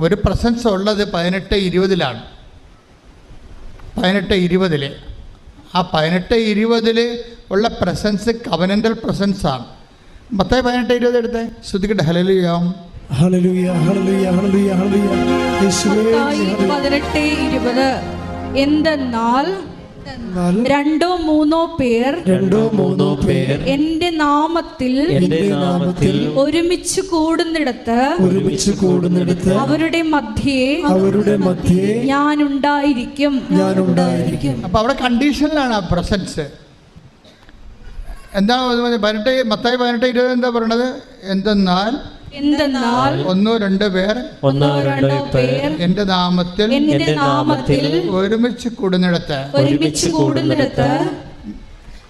ഒരു പ്രസൻസ് ഉള്ളത് പതിനെട്ട് ഇരുപതിലാണ്. പതിനെട്ട് ഇരുപതിൽ ആ പതിനെട്ട് ഇരുപതിൽ ഉള്ള പ്രസൻസ് കവനന്റൽ പ്രസൻസാണ്. മൊത്തം പതിനെട്ട് ഇരുപത് എടുത്തേ? ശ്രുതിക്കട്ടെ ഹലലുയാം പതിനെട്ട് ഇരുപത്. എന്തെന്നാൽ രണ്ടോ മൂന്നോ പേർ രണ്ടോ മൂന്നോ പേർ എന്റെ നാമത്തിൽ എന്റെ നാമത്തിൽ ഒരുമിച്ച് കൂടുന്നിടത്ത് ഒരുമിച്ച് കൂടുന്നിടത്ത് അവരുടെ മധ്യേ അവരുടെ മധ്യേ ഞാൻ ഉണ്ടായിരിക്കും ഞാൻ ഉണ്ടായിരിക്കും അപ്പൊ അവിടെ കണ്ടീഷനിലാണ് ആ പ്രസൻസ്. എന്താ പതിനെട്ട് മത്തായി പതിനെട്ട് ഇരുപത് എന്താ പറയണത്? എന്തെന്നാൽ എന്തെന്നാൽ ഒന്നോ രണ്ടോ പേർ ഒന്നോ രണ്ടോ പേർ എന്റെ നാമത്തിൽ എന്റെ നാമത്തിൽ ഒരുമിച്ച് കൂടുന്നിടത്ത് ഒരുമിച്ച് കൂടുന്നിടത്ത്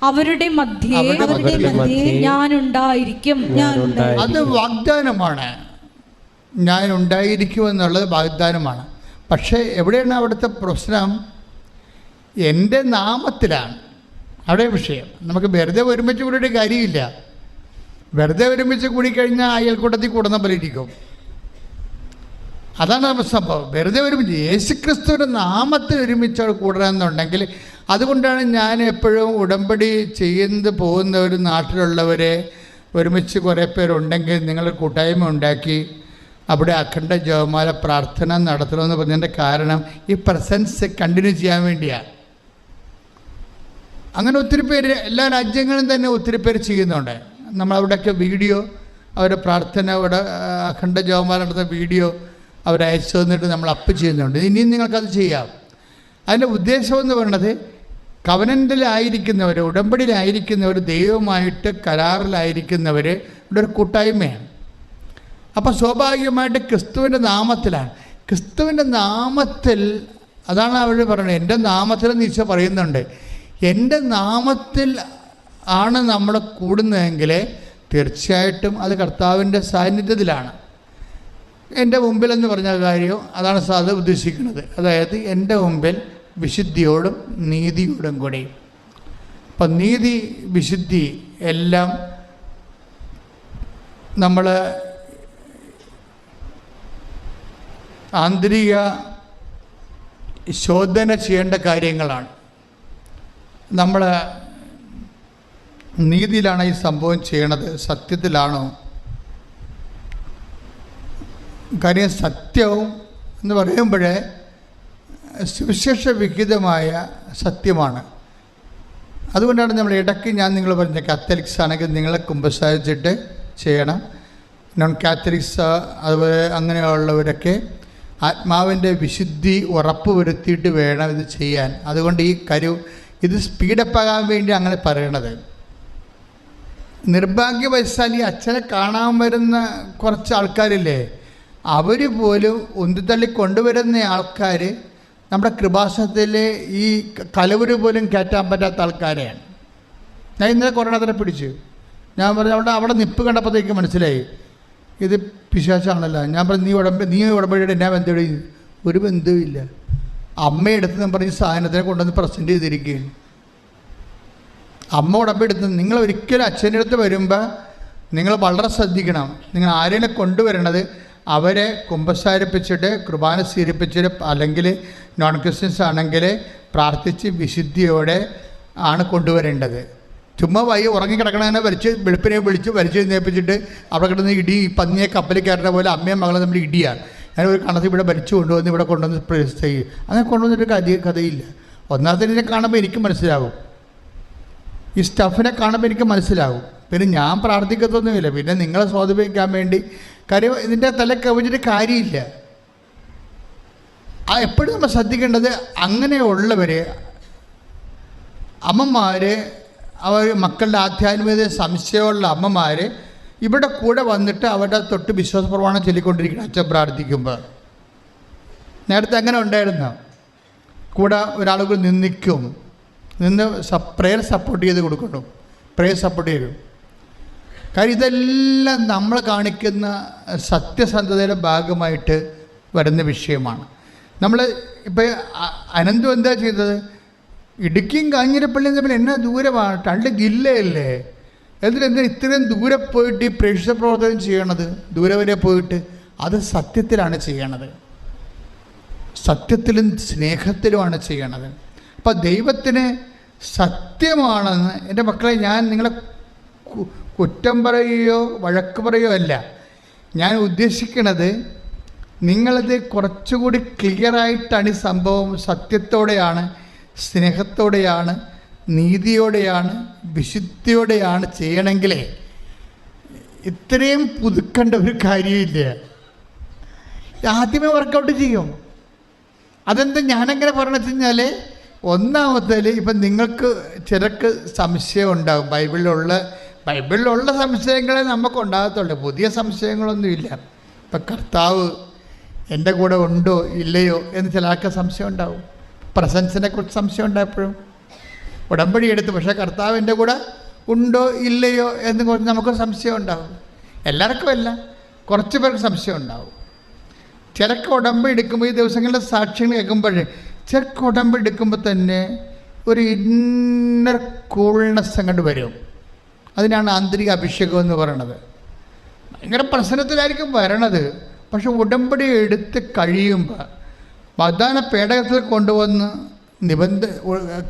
അവരുടെ മധ്യേ അവരുടെ മധ്യേ ഞാനുണ്ടായിരിക്കും. ഞാനുണ്ടായിരിക്കും. അത് വാഗ്ദാനമാണ്. ഞാൻ ഉണ്ടായിരിക്കും എന്നുള്ളത് വാഗ്ദാനമാണ്. പക്ഷേ എവിടെയാണ് അവിടുത്തെ പ്രശ്നം? എന്റെ നാമത്തിലാണ്. അവിടെ വിഷയം. നമുക്ക് വെറുതെ ഒരുമിച്ച് കൂടിയിട്ട് കാര്യമില്ല. വെറുതെ ഒരുമിച്ച് കൂടിക്കഴിഞ്ഞാൽ അയൽക്കൂട്ടത്തിൽ കൂടുന്ന പോലെ ഇരിക്കും. അതാണ് സംഭവം. വെറുതെ ഒരുമിച്ച് യേശുക്രിസ്തുവിന്റെ നാമത്തിൽ ഒരുമിച്ച് കൂടണമെന്നുണ്ടെങ്കിൽ അതുകൊണ്ടാണ് ഞാൻ എപ്പോഴും ഉടമ്പടി ചെയ്യുന്നത് പോകുന്ന ഒരു നാട്ടിലുള്ളവരെ ഒരുമിച്ച് കുറേ പേരുണ്ടെങ്കിൽ നിങ്ങൾ കൂട്ടായ്മ ഉണ്ടാക്കി അവിടെ അഖണ്ഡ ജപമാല പ്രാർത്ഥന നടത്തണമെന്ന് പറഞ്ഞതിന്റെ കാരണം ഈ പ്രസൻസ് കണ്ടിന്യൂ ചെയ്യാൻ വേണ്ടിയാണ് അങ്ങനെ ഒത്തിരി പേര് എല്ലാ രാജ്യങ്ങളും തന്നെ ഒത്തിരി പേര് ചെയ്യുന്നുണ്ട്. നമ്മളവിടെയൊക്കെ വീഡിയോ അവരുടെ പ്രാർത്ഥന അവിടെ അഖണ്ഡ ജപമാല നടത്തുന്ന വീഡിയോ അവർ തന്നിട്ട് നമ്മൾ അപ്പ് ചെയ്യുന്നുണ്ട്. ഇനിയും നിങ്ങൾക്കത് ചെയ്യാം. അതിന്റെ ഉദ്ദേശം എന്ന് പറയുന്നത് കവനന്റിലായിരിക്കുന്നവർ ഉടമ്പടിയിലായിരിക്കുന്നവർ ദൈവമായിട്ട് കരാറിലായിരിക്കുന്നവർ ഇവിടെ ഒരു കൂട്ടായ്മയാണ്. അപ്പോൾ സ്വാഭാവികമായിട്ട് ക്രിസ്തുവിന്റെ നാമത്തിലാണ്. ക്രിസ്തുവിന്റെ നാമത്തിൽ അതാണ് അവർ പറയുന്നത് എന്റെ നാമത്തിൽ നീച്ച പറയുന്നുണ്ട്. എന്റെ നാമത്തിൽ ആണ് നമ്മൾ കൂടുന്നതെങ്കിൽ തീർച്ചയായിട്ടും അത് കർത്താവിന്റെ സാന്നിധ്യത്തിലാണ്. എന്റെ മുമ്പിൽ എന്ന് പറഞ്ഞ കാര്യവും അതാണ് സാധ ഉദ്ദേശിക്കുന്നത്. അതായത് എന്റെ മുമ്പിൽ വിശുദ്ധിയോടും നീതിയോടും കൂടി. അപ്പം നീതി വിശുദ്ധി എല്ലാം നമ്മൾ ആന്തരിക ശോധന ചെയ്യേണ്ട കാര്യങ്ങളാണ്. നമ്മൾ നീതിയിലാണ് ഈ സംഭവം ചെയ്യണത് സത്യത്തിലാണോ? കാര്യം സത്യവും എന്ന് പറയുമ്പോഴേ സുവിശേഷ വിഹിതമായ സത്യമാണ്. അതുകൊണ്ടാണ് നമ്മൾ ഇടയ്ക്ക് ഞാൻ നിങ്ങൾ പറഞ്ഞ കാത്തലിക്സ് ആണെങ്കിൽ നിങ്ങളെ കുമ്പസാരിച്ചിട്ട് ചെയ്യണം. നോൺ കാത്തലിക്സ് അതുപോലെ അങ്ങനെയുള്ളവരൊക്കെ ആത്മാവിന്റെ വിശുദ്ധി ഉറപ്പ് വരുത്തിയിട്ട് വേണം ഇത് ചെയ്യാൻ. അതുകൊണ്ട് ഈ കരു ഇത് സ്പീഡപ്പാകാൻ വേണ്ടി അങ്ങനെ പറയണത്. നിർഭാഗ്യവശാൽ ഈ അച്ഛനെ കാണാൻ വരുന്ന കുറച്ച് ആൾക്കാരില്ലേ? അവർ പോലും ഉന്തിത്തള്ളി കൊണ്ടുവരുന്ന ആൾക്കാർ നമ്മുടെ കൃപാസനത്തിൽ ഈ കലവര് പോലും കയറ്റാൻ പറ്റാത്ത ആൾക്കാരെയാണ്. ഞാൻ ഇന്നലെ കൊറോണത്തിനെ പിടിച്ചു. ഞാൻ പറഞ്ഞു അവിടെ അവിടെ നിപ്പ് കണ്ടപ്പോഴത്തേക്ക് മനസ്സിലായി. ഇത് പിശാശാണല്ലോ ഞാൻ പറഞ്ഞു നീ ഉടമ്പ നീ ഉടമ്പടിയുടെ എന്നാ ബന്ധം ഒരു ബന്ധവുമില്ല. അമ്മയെടുത്ത് ഞാൻ പറഞ്ഞു സാധനത്തിനെ കൊണ്ടുവന്ന് പ്രസന്റ് ചെയ്തിരിക്കുകയാണ്. അമ്മ ഉടമ്പെടുത്ത് നിങ്ങൾ ഒരിക്കലും അച്ഛന്റെ അടുത്ത് വരുമ്പോൾ നിങ്ങൾ വളരെ ശ്രദ്ധിക്കണം. നിങ്ങൾ ആരെയാണ് കൊണ്ടുവരണത് അവരെ കുമ്പസാരിപ്പിച്ചിട്ട് കുർബാന സ്വീകരിപ്പിച്ചിട്ട് അല്ലെങ്കിൽ നോൺ ക്രിസ്ത്യൻസ് ആണെങ്കിൽ പ്രാർത്ഥിച്ച് വിശുദ്ധിയോടെ ആണ് കൊണ്ടുവരേണ്ടത്. ചുമ്മാ വൈ ഉറങ്ങിക്കിടക്കണതിനെ വലിച്ച് വെളുപ്പിനെ വിളിച്ച് വലിച്ച് നേപ്പിച്ചിട്ട് അവിടെ കിടന്ന് ഇടി പന്നിയെ കപ്പലിൽ കയറുന്ന പോലെ അമ്മയും മകളും നമ്മൾ ഇടിയാണ് ഞാൻ ഒരു കണത്ത് ഇവിടെ വലിച്ചു കൊണ്ടുവന്ന് ഇവിടെ കൊണ്ടുവന്ന് ചെയ്യും. അങ്ങനെ കൊണ്ടുവന്നിട്ട് കഥ കഥയില്ല. ഒന്നാമത്തെ ഇതിനെ കാണുമ്പോൾ എനിക്ക് മനസ്സിലാവും. ഈ സ്റ്റഫിനെ കാണുമ്പോൾ എനിക്ക് മനസ്സിലാകും പിന്നെ ഞാൻ പ്രാർത്ഥിക്കത്തൊന്നുമില്ല. പിന്നെ നിങ്ങളെ സ്വാധീനിക്കാൻ വേണ്ടി കാര്യം ഇതിന്റെ തല കവിഞ്ഞിട്ട് കാര്യമില്ല. ആ എപ്പോഴും നമ്മൾ ശ്രദ്ധിക്കേണ്ടത് അങ്ങനെയുള്ളവർ അമ്മമാർ അവർ മക്കളുടെ ആധ്യാത്മികത സംശയമുള്ള അമ്മമാർ ഇവിടെ കൂടെ വന്നിട്ട് അവരുടെ തൊട്ട് വിശ്വാസ പ്രമാണം ചൊല്ലിക്കൊണ്ടിരിക്കണം. അച്ഛൻ പ്രാർത്ഥിക്കുമ്പോൾ നേരത്തെ അങ്ങനെ ഉണ്ടായിരുന്നു? കൂടെ ഒരാളുകൾ നിന്നിക്കും. നിന്ന് പ്രേയർ സപ്പോർട്ട് ചെയ്ത് കൊടുക്കണം പ്രേയർ സപ്പോർട്ട് ചെയ്യും. കാര്യം ഇതെല്ലാം നമ്മൾ കാണിക്കുന്ന സത്യസന്ധതയുടെ ഭാഗമായിട്ട് വരുന്ന വിഷയമാണ്. നമ്മൾ ഇപ്പോൾ അനന്തു എന്താ ചെയ്തത്? ഇടുക്കിയും കാഞ്ഞിരപ്പള്ളിയും തമ്മിൽ എന്നാ ദൂരമാണ്? രണ്ട് ജില്ലയല്ലേ. എന്നിട്ട് എന്തിനാ ഇത്രയും ദൂരെ പോയിട്ട് ഈ പ്രേക്ഷിത പ്രവർത്തനം ചെയ്യണത്? ദൂരെ വരെ പോയിട്ട് അത് സത്യത്തിലാണ് ചെയ്യണത്. സത്യത്തിലും സ്നേഹത്തിലുമാണ് ചെയ്യണത്. അപ്പം ദൈവത്തിന് സത്യമാണെന്ന് എന്റെ മക്കളെ ഞാൻ നിങ്ങളെ കുറ്റം പറയുകയോ വഴക്ക് പറയുകയോ അല്ല. ഞാൻ ഉദ്ദേശിക്കുന്നത് നിങ്ങളത് കുറച്ചുകൂടി ക്ലിയറായിട്ടാണ് ഈ സംഭവം സത്യത്തോടെയാണ് സ്നേഹത്തോടെയാണ് നീതിയോടെയാണ് വിശുദ്ധിയോടെയാണ് ചെയ്യണമെങ്കിലേ ഇത്രയും പുതുക്കേണ്ട ഒരു കാര്യമില്ല. ആദ്യമേ വർക്കൗട്ട് ചെയ്യും. അതെന്താ ഞാനെങ്ങനെ പറഞ്ഞു വെച്ച് കഴിഞ്ഞാൽ ഒന്നാമത്തേൽ ഇപ്പം നിങ്ങൾക്ക് ചിലക്ക് സംശയം ഉണ്ടാകും ബൈബിളിലുള്ള ബൈബിളിലുള്ള സംശയങ്ങളെ നമുക്ക് ഉണ്ടാകത്തുള്ളൂ പുതിയ സംശയങ്ങളൊന്നുമില്ല. ഇപ്പം കർത്താവ് എന്റെ കൂടെ ഉണ്ടോ ഇല്ലയോ എന്ന് ചിലർക്ക് സംശയം ഉണ്ടാവും പ്രസൻസിനെ കുറിച്ച് സംശയം ഉണ്ടായപ്പോഴും ഉടമ്പടി എടുത്ത് പക്ഷേ കർത്താവ് എന്റെ കൂടെ ഉണ്ടോ ഇല്ലയോ എന്ന് കുറിച്ച് നമുക്ക് സംശയം ഉണ്ടാവും എല്ലാവർക്കും അല്ല കുറച്ച് പേർക്ക് സംശയം ഉണ്ടാവും ചിലക്ക് ഉടമ്പ് എടുക്കുമ്പോൾ ഈ ദിവസങ്ങളിലെ സാക്ഷ്യങ്ങൾ കേൾക്കുമ്പോൾ ചിലക്ക് ഉടമ്പ് എടുക്കുമ്പോൾ തന്നെ ഒരു ഇന്നർ കൂൾനെസ് അങ്ങോട്ട് വരും. അതിനാണ് ആന്തരിക അഭിഷേകം എന്ന് പറയണത്. ഭയങ്കര പ്രശ്നത്തിലായിരിക്കും വരണത്. പക്ഷെ ഉടമ്പടി എടുത്ത് കഴിയുമ്പോൾ വാഗ്ദാന പേടകത്തിൽ കൊണ്ടുവന്ന് നിബന്ധ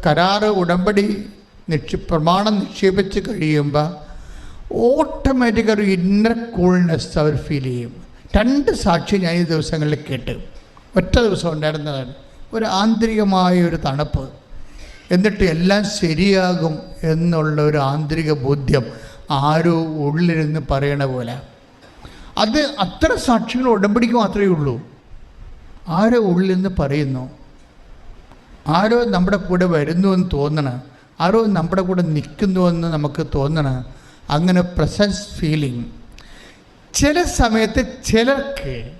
കരാറ് ഉടമ്പടി നിക്ഷി പ്രമാണം നിക്ഷേപിച്ച് കഴിയുമ്പോൾ ഓട്ടോമാറ്റിക് ഒരു ഇന്നർ കൂൾനെസ് അവർ ഫീൽ ചെയ്യും. രണ്ട് സാക്ഷി ഞാൻ ഈ ദിവസങ്ങളിൽ കേട്ട്. ഒറ്റ ദിവസം ഉണ്ടായിരുന്നതാണ്. ഒരു ആന്തരികമായ ഒരു തണുപ്പ്. എന്നിട്ട് എല്ലാം ശരിയാകും എന്നുള്ള ഒരു ആന്തരിക ബോധ്യം ആരോ ഉള്ളിലിരുന്ന് പറയണ പോലെ. അത് അത്ര സാക്ഷികൾ ഉടമ്പടിക്ക് മാത്രമേ ഉള്ളൂ. ആരോ ഉള്ളിൽ നിന്ന് പറയുന്നു ആരോ നമ്മുടെ കൂടെ വരുന്നു എന്ന് തോന്നണം. ആരോ നമ്മുടെ കൂടെ നിൽക്കുന്നുവെന്ന് നമുക്ക് തോന്നണം. അങ്ങനെ പ്രസൻസ് ഫീലിംഗ്. ചില സമയത്ത് ചിലർക്ക്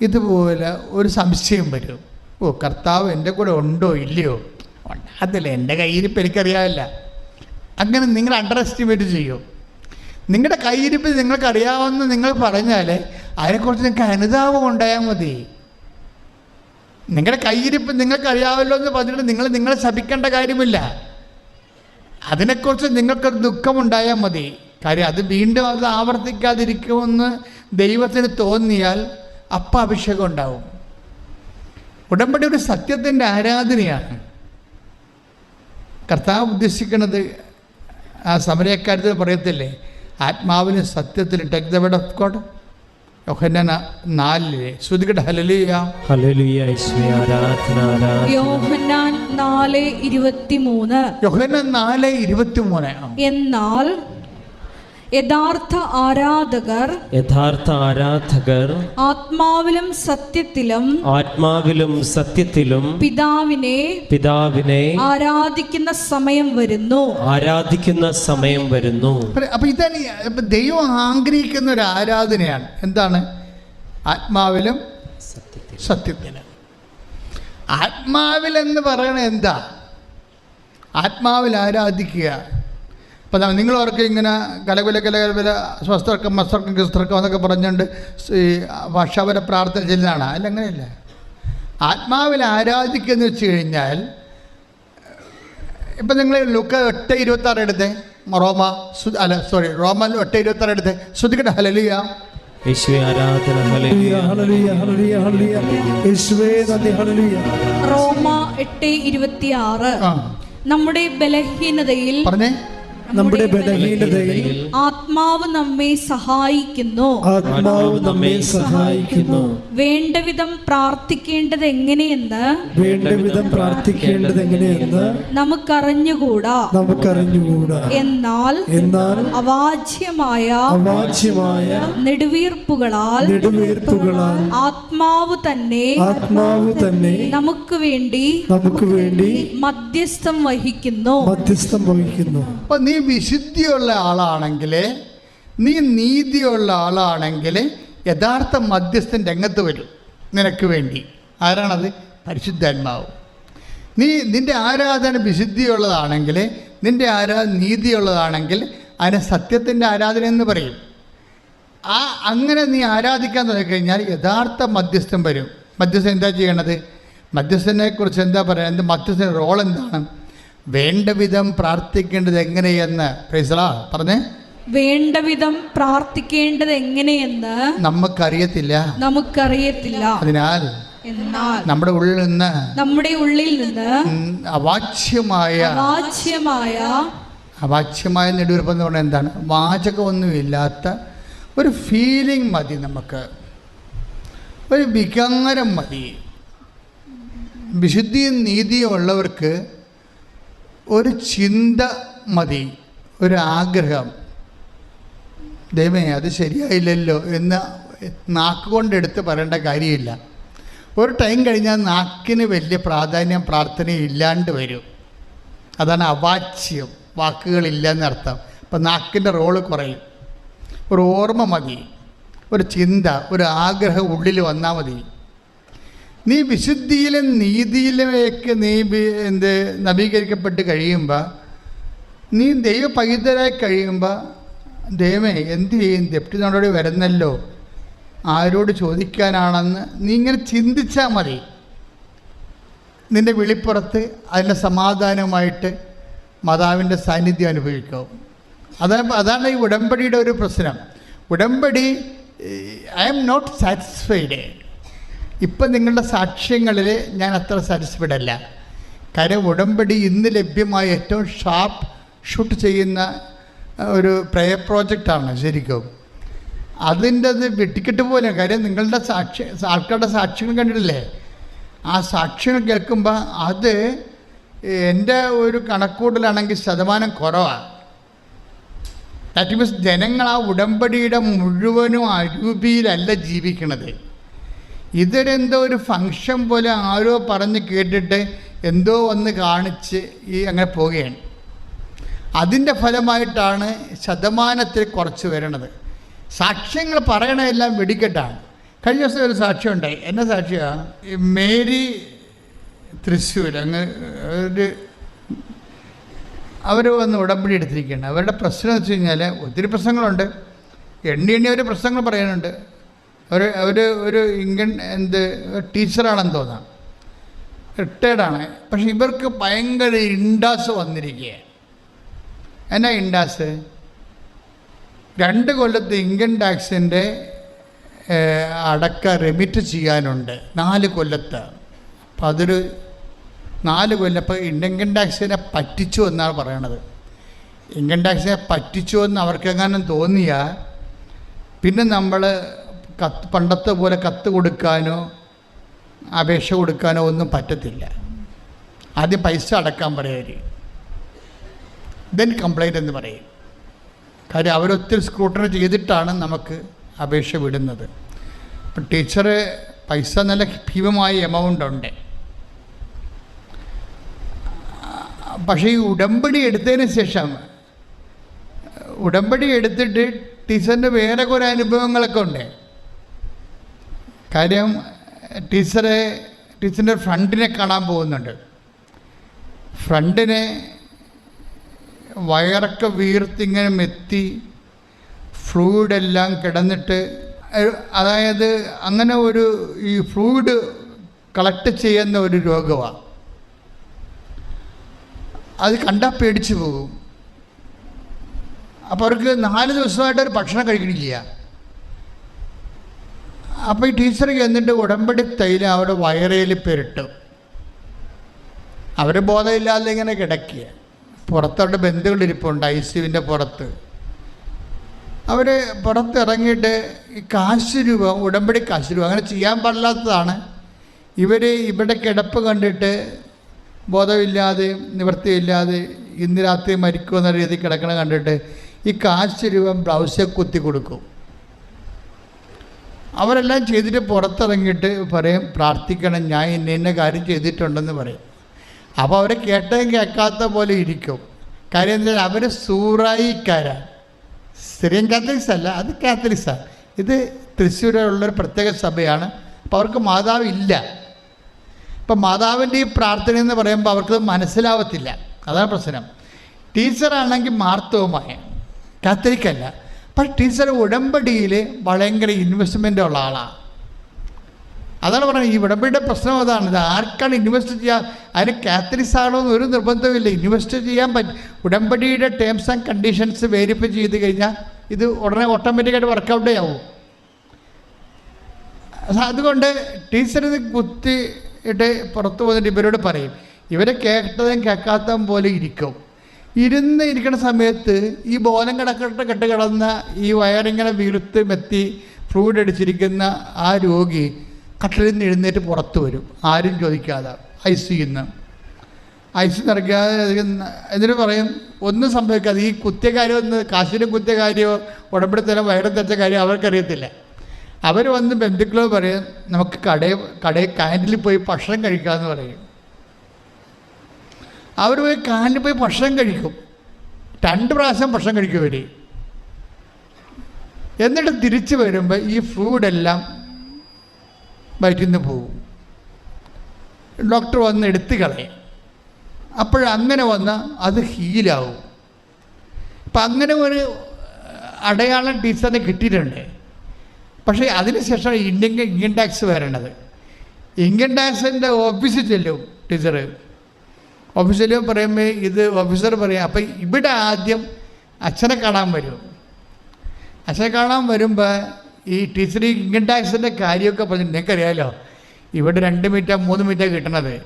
ഇതുപോലെ ഒരു സംശയം വരും. ഓ കർത്താവ് എന്റെ കൂടെ ഉണ്ടോ ഇല്ലയോ? ഉണ്ടാകത്തില്ല എന്റെ കയ്യിരിപ്പ് എനിക്കറിയാമല്ല അങ്ങനെ നിങ്ങൾ അണ്ടർ എസ്റ്റിമേറ്റ് ചെയ്യും? നിങ്ങളുടെ കയ്യിരിപ്പ് നിങ്ങൾക്കറിയാമെന്ന് നിങ്ങൾ പറഞ്ഞാൽ അതിനെക്കുറിച്ച് നിങ്ങൾക്ക് അനുതാപം ഉണ്ടായാൽ മതി. നിങ്ങളുടെ കയ്യിരിപ്പ് നിങ്ങൾക്കറിയാമല്ലോ എന്ന് പറഞ്ഞിട്ട് നിങ്ങൾ നിങ്ങളെ ശപിക്കേണ്ട കാര്യമില്ല. അതിനെക്കുറിച്ച് നിങ്ങൾക്കൊരു ദുഃഖമുണ്ടായാൽ മതി. കാര്യം അത് വീണ്ടും അത് ആവർത്തിക്കാതിരിക്കുമെന്ന് ദൈവത്തിന് തോന്നിയാൽ അപ്പം അഭിഷേകം ഉണ്ടാവും. ഉടമ്പടി ഒരു സത്യത്തിന്റെ ആരാധനയാണ്. കർത്താവ് ഉദ്ദേശിക്കുന്നത് ആ സമരക്കാര്യത്തിൽ പറയത്തില്ലേ ആത്മാവിന് സത്യത്തിൽ take the word of God Yohannan നാലിലെ ശ്രുതികട ഹലലിയ ഹല്ലേലൂയ യേശുവേ ആരാധന ആരാധന. യോഹന്നാൻ നാല് ഇരുപത്തിമൂന്ന്. യോഹന്നാൻ നാല് ഇരുപത്തി മൂന്ന് എന്നാൽ യഥാർത്ഥ ആരാധകർ യഥാർത്ഥ ആരാധകർ ആത്മാവിലും സത്യത്തിലും ആത്മാവിലും സത്യത്തിലും പിതാവിനെ പിതാവിനെ ആരാധിക്കുന്ന സമയം വരുന്നു. ആരാധിക്കുന്ന സമയം വരുന്നു. അപ്പൊ ഇതാണ് ദൈവം ആഗ്രഹിക്കുന്ന ഒരു ആരാധനയാണ്. എന്താണ്? ആത്മാവിലും സത്യത്തിലും. ആത്മാവിലെന്ന് പറയണത് എന്താ? ആത്മാവിൽ ആരാധിക്കുക. അപ്പം നിങ്ങളവർക്ക് ഇങ്ങനെ കലകുല കലകുല സ്വസ്ഥർക്കം മസ്തർക്കം ക്രിസ്തർക്കം എന്നൊക്കെ പറഞ്ഞുകൊണ്ട് ഈ ഭാഷാപര പ്രാർത്ഥന ചെല്ലുന്നതാണ്. അല്ല അങ്ങനെയല്ല. ആത്മാവിൽ ആരാധിക്കുക എന്ന് വെച്ച് കഴിഞ്ഞാൽ ഇപ്പം നിങ്ങൾ ലുക്ക എട്ട് ഇരുപത്താറ് എടുത്തേ? റോമ സു അല്ല സോറി റോമ എട്ട് ഇരുപത്താറ് എടുത്തേ? ശ്രദ്ധിക്കട്ടെ ഹലലിയ. റോമ എട്ട് ഇരുപത്തിയാറ്. നമ്മുടെ ബലഹീനതയിൽ പറഞ്ഞേ. നമ്മുടെ ബലഹീനതയിൽ ആത്മാവ് നമ്മെ സഹായിക്കുന്നു. ആത്മാവ് നമ്മെ സഹായിക്കുന്നു. വേണ്ടവിധം പ്രാർത്ഥിക്കേണ്ടത് എങ്ങനെയെന്ന് വേണ്ട വിധം പ്രാർത്ഥിക്കേണ്ടത് എങ്ങനെയെന്ന് നമുക്കറിഞ്ഞുകൂടാ. നമുക്കറിഞ്ഞുകൂടാ. എന്നാൽ എന്നാൽ അവാച്യമായ അവാച്യമായ നെടുവീർപ്പുകളാൽ നെടുവീർപ്പുകളാൽ ആത്മാവ് തന്നെ ആത്മാവ് തന്നെ നമുക്ക് വേണ്ടി നമുക്ക് വേണ്ടി മധ്യസ്ഥം വഹിക്കുന്നു. മധ്യസ്ഥം വഹിക്കുന്നു. അപ്പൊ നീ വിശുദ്ധിയുള്ള ആളാണെങ്കിൽ നീ നീതിയുള്ള ആളാണെങ്കിൽ യഥാർത്ഥ മധ്യസ്ഥൻ രംഗത്ത് വരും നിനക്ക് വേണ്ടി. ആരാണത്? പരിശുദ്ധാത്മാവ്. നീ നിന്റെ ആരാധന വിശുദ്ധിയുള്ളതാണെങ്കിൽ നിന്റെ ആരാധന നീതിയുള്ളതാണെങ്കിൽ അതിനെ സത്യത്തിന്റെ ആരാധന എന്ന് പറയും. ആ അങ്ങനെ നീ ആരാധിക്കാൻ തുടങ്ങിക്കഴിഞ്ഞാൽ യഥാർത്ഥ മധ്യസ്ഥൻ വരും. മധ്യസ്ഥൻ എന്താ ചെയ്യണത് മധ്യസ്ഥനെക്കുറിച്ച് എന്താ എന്ത് മധ്യസ്ഥന്റെ റോൾ എന്താണ്? വേണ്ട വിധം പ്രാർത്ഥിക്കേണ്ടത് എങ്ങനെയെന്ന്? പ്രൈസളാ പറഞ്ഞേ. വേണ്ട വിധം പ്രാർത്ഥിക്കേണ്ടത് എങ്ങനെയെന്ന് നമുക്കറിയത്തില്ല. നമുക്കറിയത്തില്ല. അതിനാൽ നമ്മുടെ ഉള്ളിൽ നിന്ന് നമ്മുടെ ഉള്ളിൽ നിന്ന് അവാച്യമായ അവാച്യമായ അവാച്യമായ നെടുവീർപ്പം എന്ന് പറഞ്ഞാൽ എന്താണ്? വാചകമൊന്നുമില്ലാത്ത ഒരു ഫീലിംഗ് മതി നമുക്ക്. ഒരു വികാരം മതി. വിശുദ്ധിയും നീതിയും ഉള്ളവർക്ക് ഒരു ചിന്ത മതി ഒരു ആഗ്രഹം. ദൈവമേ അത് ശരിയായില്ലല്ലോ എന്ന് നാക്ക് കൊണ്ടെടുത്ത് പറയേണ്ട കാര്യമില്ല. ഒരു ടൈം കഴിഞ്ഞാൽ നാക്കിന് വലിയ പ്രാധാന്യം പ്രാർത്ഥന ഇല്ലാണ്ട് വരും. അതാണ് അവാച്യം. വാക്കുകളില്ല എന്നർത്ഥം അപ്പം നാക്കിന്റെ റോൾ കുറയും. ഒരു ഓർമ്മ മതി. ഒരു ചിന്ത ഒരു ആഗ്രഹം ഉള്ളിൽ വന്നാൽ മതി. നീ വിശുദ്ധിയിലും നീതിയിലുമൊക്കെ നീ എന്ത് നവീകരിക്കപ്പെട്ട് കഴിയുമ്പോൾ നീ ദൈവ പൈതരായി കഴിയുമ്പോൾ ദൈവമേ എന്ത് ചെയ്യും? ദപ്തി നടപടി വരുന്നല്ലോ. ആരോട് ചോദിക്കാനാണെന്ന് നീ ഇങ്ങനെ ചിന്തിച്ചാൽ മതി. നിന്റെ വിളിപ്പുറത്ത് അതിന്റെ സമാധാനമായിട്ട് മാതാവിന്റെ സാന്നിധ്യം അനുഭവിക്കും. അതാണ് അതാണ് ഈ ഉടമ്പടിയുടെ ഒരു പ്രശ്നം. ഉടമ്പടി ഐ എം നോട്ട് സാറ്റിസ്ഫൈഡ്. ഇപ്പം നിങ്ങളുടെ സാക്ഷ്യങ്ങളിൽ ഞാൻ അത്ര സാറ്റിസ്ഫൈഡ് അല്ല. കാര്യം ഉടമ്പടി ഇന്ന് ലഭ്യമായ ഏറ്റവും ഷാർപ്പ് ഷൂട്ട് ചെയ്യുന്ന ഒരു പ്രയർ പ്രോജക്റ്റാണ് ശരിക്കും. അതിന്റെ അത് വെട്ടിക്കെട്ട് പോലെ കാര്യം നിങ്ങളുടെ സാക്ഷി ആൾക്കാരുടെ സാക്ഷ്യങ്ങൾ കണ്ടിട്ടില്ലേ? ആ സാക്ഷ്യങ്ങൾ കേൾക്കുമ്പോൾ അത് എന്റെ ഒരു കണക്കൂട്ടലാണെങ്കിൽ ശതമാനം കുറവാണ് ദാറ്റ് മീൻസ് ജനങ്ങൾ ആ ഉടമ്പടിയുടെ മുഴുവനും അരൂപിയിലല്ല ജീവിക്കണത്. ഇതൊരെന്തോ ഒരു ഫങ്ഷൻ പോലെ ആരോ പറഞ്ഞ് കേട്ടിട്ട് എന്തോ ഒന്ന് കാണിച്ച് ഈ അങ്ങനെ പോവുകയാണ്. അതിന്റെ ഫലമായിട്ടാണ് ശതമാനത്തിൽ കുറച്ച് വരണത്. സാക്ഷ്യങ്ങൾ പറയണതെല്ലാം വെടിക്കെട്ടാണ്. കഴിഞ്ഞ ദിവസം ഒരു സാക്ഷ്യം ഉണ്ടായി എന്നെ സാക്ഷിയാണ് മേരി തൃശ്ശൂർ അങ്ങ് ഒരു അവർ വന്ന് ഉടമ്പടി എടുത്തിരിക്കുകയാണ്. അവരുടെ പ്രശ്നം എന്ന് വെച്ച് കഴിഞ്ഞാൽ ഒത്തിരി പ്രശ്നങ്ങളുണ്ട്. എണ്ണി എണ്ണി അവർ പ്രശ്നങ്ങൾ പറയാനുണ്ട് അവർ അവർ ഒരു ഇംഗ്ലൺ എന്ത് ടീച്ചറാണെന്ന് തോന്നാം. റിട്ടയർഡാണ്. പക്ഷെ ഇവർക്ക് ഭയങ്കര ഇൻഡാസ് വന്നിരിക്കുകയാണ് എന്നാ ഇൻഡാസ് രണ്ട് കൊല്ലത്തെ ഇൻകം ടാക്സിന്റെ അടക്ക റെമിറ്റ് ചെയ്യാനുണ്ട്. നാല് കൊല്ലത്ത്. അപ്പം അതൊരു നാല് കൊല്ലം. അപ്പോൾ ഇൻകം ടാക്സിനെ പറ്റിച്ചു എന്നാണ് പറയണത്. ഇൻകം ടാക്സിനെ പറ്റിച്ചു എന്ന് അവർക്കെങ്ങാനും തോന്നിയാൽ പിന്നെ നമ്മൾ കത്ത് പണ്ടത്തെ പോലെ കത്ത് കൊടുക്കാനോ അപേക്ഷ കൊടുക്കാനോ ഒന്നും പറ്റത്തില്ല. ആദ്യം പൈസ അടക്കാൻ പറയാൻ ദെൻ കംപ്ലൈന്റ് എന്ന് പറയും. കാര്യം അവരൊത്തിരി സ്ക്രൂട്ടണി ചെയ്തിട്ടാണ് നമുക്ക് അപേക്ഷ വിടുന്നത്. അപ്പം ടീച്ചറ് പൈസ നല്ല ഭീമമായ എമൗണ്ട് ഉണ്ട്. പക്ഷേ ഈ ഉടമ്പടി എടുത്തതിന് ശേഷം ഉടമ്പടി എടുത്തിട്ട് ടീച്ചറിന്റെ വേറെ കുറേ അനുഭവങ്ങളൊക്കെ ഉണ്ട്. കാര്യം ടീച്ചറെ ടീച്ചറിന്റെ ഫ്രണ്ടിനെ കാണാൻ പോകുന്നുണ്ട്. ഫ്രണ്ടിനെ വയറൊക്കെ വീർത്തിങ്ങനെ മെത്തി ഫ്ലൂയിഡെല്ലാം കിടന്നിട്ട് അതായത് അങ്ങനെ ഒരു ഈ ഫ്ലൂയിഡ് കളക്ട് ചെയ്യുന്ന ഒരു രോഗമാണ് അത് കണ്ടാൽ പേടിച്ചു പോകും. അപ്പോൾ അവർക്ക് നാല് ദിവസമായിട്ട് ഒരു ഭക്ഷണം കഴിക്കണില്ല. അപ്പോൾ ഈ ടീച്ചർ ചെന്നിട്ട് ഉടമ്പടി തൈലം അവിടെ വയറയിൽ പെരട്ടും. അവർ ബോധമില്ലാതെ ഇങ്ങനെ കിടക്കുക. പുറത്തോട്ട് ബന്ധുക്കളിരിപ്പുണ്ട് ഐ സിയുവിന്റെ പുറത്ത്. അവർ പുറത്തിറങ്ങിയിട്ട് ഈ കാശ് രൂപ ഉടമ്പടി കാശ് രൂപ അങ്ങനെ ചെയ്യാൻ പാടില്ലാത്തതാണ്. ഇവർ ഇവിടെ കിടപ്പ് കണ്ടിട്ട് ബോധമില്ലാതെ നിവൃത്തിയില്ലാതെ ഇന്ന് രാത്രി മരിക്കുമെന്ന രീതിയിൽ കിടക്കണ കണ്ടിട്ട് ഈ കാശ് രൂപം ബ്ലൗസെ കുത്തി കൊടുക്കും. അവരെല്ലാം ചെയ്തിട്ട് പുറത്തിറങ്ങിയിട്ട് പറയും പ്രാർത്ഥിക്കണം ഞാൻ ഇന്ന ഇന്ന കാര്യം ചെയ്തിട്ടുണ്ടെന്ന് പറയും. അപ്പോൾ അവരെ കേട്ടതും കേൾക്കാത്ത പോലെ ഇരിക്കും. കാര്യം എന്താ അവർ സൂറായിക്കാരാണ്. സിറിയൻ കാത്തലിക്സ് അല്ല അത് കാത്തലിക്സാണ് ഇത് തൃശ്ശൂരുള്ളൊരു പ്രത്യേക സഭയാണ്. അപ്പോൾ അവർക്ക് മാതാവ് ഇല്ല. ഇപ്പം മാതാവിന്റെ ഈ പ്രാർത്ഥന എന്ന് പറയുമ്പോൾ അവർക്ക് മനസ്സിലാവത്തില്ല. അതാണ് പ്രശ്നം. ടീച്ചറാണെങ്കിൽ മാർത്തവുമായ കാത്തലിക്കല്ല. പക്ഷെ ടീച്ചർ ഉടമ്പടിയിൽ ഭയങ്കര ഇൻവെസ്റ്റ്മെന്റ് ഉള്ള ആളാണ് അതാണ് പറഞ്ഞത് ഈ ഉടമ്പടിയുടെ പ്രശ്നം അതാണ്. ഇത് ആർക്കാണ് ഇൻവെസ്റ്റ് ചെയ്യാൻ അതിന് കാത്തലിക്സ് ആണോ എന്ന് ഒരു നിർബന്ധമില്ല ഇൻവെസ്റ്റ് ചെയ്യാൻ പറ്റും ഉടമ്പടിയുടെ ടേംസ് ആൻഡ് കണ്ടീഷൻസ് വേരിഫൈ ചെയ്ത് കഴിഞ്ഞാൽ ഇത് ഉടനെ ഓട്ടോമാറ്റിക്കായിട്ട് വർക്കൗട്ടേ ആവും. അത് അതുകൊണ്ട് ടീച്ചർ ഇത് കുത്തിയിട്ട് പുറത്തു വന്നിട്ട് ഇവരോട് പറയും. ഇവരെ കേട്ടതും കേൾക്കാത്തതും പോലെ ഇരിക്കും. ഇരുന്ന് ഇരിക്കുന്ന സമയത്ത് ഈ ബോലം കിടക്കട്ട് കെട്ട് കിടന്ന ഈ വയറിങ്ങനെ വീർത്ത് മെത്തി ഫ്ലൂയിഡ് അടിച്ചിരിക്കുന്ന ആ രോഗി കട്ടിലിൽ നിന്ന് എഴുന്നേറ്റ് പുറത്ത് വരും. ആരും ചോദിക്കാതെ. ഐ സിന്ന് ഐ സി നിറയ്ക്കാതെ എന്നിട്ട് പറയും ഒന്നും സംഭവിക്കാതെ. ഈ കുത്തിയ കാര്യം ഒന്ന് കാശിനും കുത്തിയ കാര്യമോ വയറും തെച്ച കാര്യം അവർക്കറിയത്തില്ല. അവർ വന്ന് ബന്ധുക്കളോ പറയും നമുക്ക് കടയിൽ കടയിൽ ക്യാന്റീനിൽ പോയി ഭക്ഷണം കഴിക്കാമെന്ന് പറയും. അവർ പോയി കാലിൽ പോയി ഭക്ഷണം കഴിക്കും. രണ്ട് പ്രാവശ്യം ഭക്ഷണം കഴിക്കും അവർ എന്നിട്ട് തിരിച്ചു വരുമ്പോൾ ഈ ഫുഡെല്ലാം വയറ്റിന്ന് പോകും ഡോക്ടർ വന്ന് എടുത്തു കളയും. അപ്പോഴങ്ങനെ വന്നാൽ അത് ഹീലാവും. അപ്പം അങ്ങനെ ഒരു അടയാളം ടീച്ചറിന് കിട്ടിയിട്ടുണ്ട്. പക്ഷേ അതിനുശേഷം ഇന്ത്യൻ ഇൻകം ടാക്സ് വരേണ്ടത്. ഇൻകം ടാക്സിന്റെ ഓഫീസിൽ ചെല്ലും ടീച്ചർ ഓഫീസിൽ പറയുമ്പോൾ ഇത് ഓഫീസർ പറയും അപ്പം ഇവിടെ ആദ്യം അച്ഛനെ കാണാൻ വരും. അച്ഛനെ കാണാൻ വരുമ്പോൾ ഈ ടീച്ചർ ഈ ഇൻകം ടാക്സിന്റെ കാര്യമൊക്കെ പറഞ്ഞു നിങ്ങൾക്കറിയാമല്ലോ ഇവിടെ രണ്ട് മീറ്റർ മൂന്ന് മീറ്റർ കിട്ടണത്.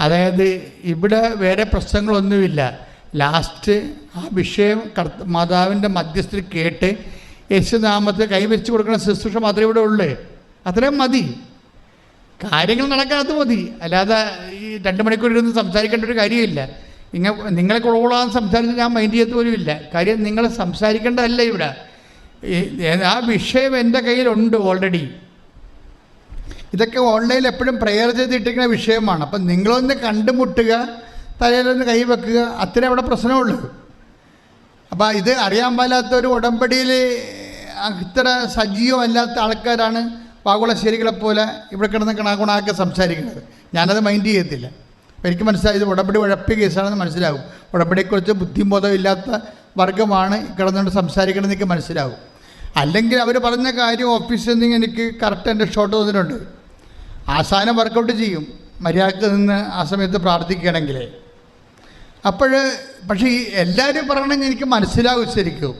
അതായത് ഇവിടെ വേറെ പ്രശ്നങ്ങളൊന്നുമില്ല. ലാസ്റ്റ് ആ വിഷയം കർത്ത മാതാവിന്റെ മധ്യസ്ഥർ കേട്ട് യേശുനാമത്തെ കൈവച്ച് കൊടുക്കുന്ന ശുശ്രൂഷ മാത്രമേ ഇവിടെ ഉള്ളൂ. അത്രയും മതി. കാര്യങ്ങൾ നടക്കാത്ത മതി. അല്ലാതെ ഈ രണ്ട് മണിക്കൂർ ഇരുന്ന് സംസാരിക്കേണ്ട ഒരു കാര്യമില്ല. ഇങ്ങ നിങ്ങളെ കുളകുളാന്ന് സംസാരിച്ച് ഞാൻ മൈൻഡ് ചെയ്യത്ത് പോലും ഇല്ല കാര്യം നിങ്ങൾ സംസാരിക്കേണ്ടതല്ല ഇവിടെ. ആ വിഷയം എന്റെ കയ്യിലുണ്ട് ഓൾറെഡി ഇതൊക്കെ ഓൺലൈനിൽ എപ്പോഴും പ്രെയർ ചെയ്തിട്ടിരിക്കുന്ന വിഷയമാണ്. അപ്പം നിങ്ങളൊന്ന് കണ്ടുമുട്ടുക തലയിലൊന്ന് കൈ വെക്കുക അത്രേ അവിടെ പ്രശ്നമുള്ളൂ. അപ്പോൾ ഇത് അറിയാൻ പാലാത്ത ഒരു ഉടമ്പടിയിൽ ഇത്ര സജീവമല്ലാത്ത ആൾക്കാരാണ് പോലെ ഇവിടെ കിടന്ന് കിണാകുണാക്കി സംസാരിക്കുന്നത്. ഞാനത് മൈൻഡ് ചെയ്യത്തില്ല. എനിക്ക് മനസ്സിലായത് ഉടമ്പടി ഉഴപ്പിയ കേസാണെന്ന് മനസ്സിലാകും. ഉടമ്പടിയെക്കുറിച്ച് ബുദ്ധിബോധം ഇല്ലാത്ത വർഗമാണ് കിടന്നുകൊണ്ട് സംസാരിക്കണമെന്ന് എനിക്ക് മനസ്സിലാകും. അല്ലെങ്കിൽ അവർ പറഞ്ഞ കാര്യം ഓഫീസിൽ നിന്ന് എനിക്ക് കറക്റ്റ് എന്റെ ഷോട്ട് തന്നിട്ടുണ്ട് ആ സാധനം വർക്കൗട്ട് ചെയ്യും. മര്യാദയ്ക്ക് നിന്ന് ആ സമയത്ത് പ്രാർത്ഥിക്കുകയാണെങ്കിൽ അപ്പോൾ പക്ഷേ ഈ എല്ലാവരും പറയണമെങ്കിൽ എനിക്ക് മനസ്സിലാവും ശരിക്കും.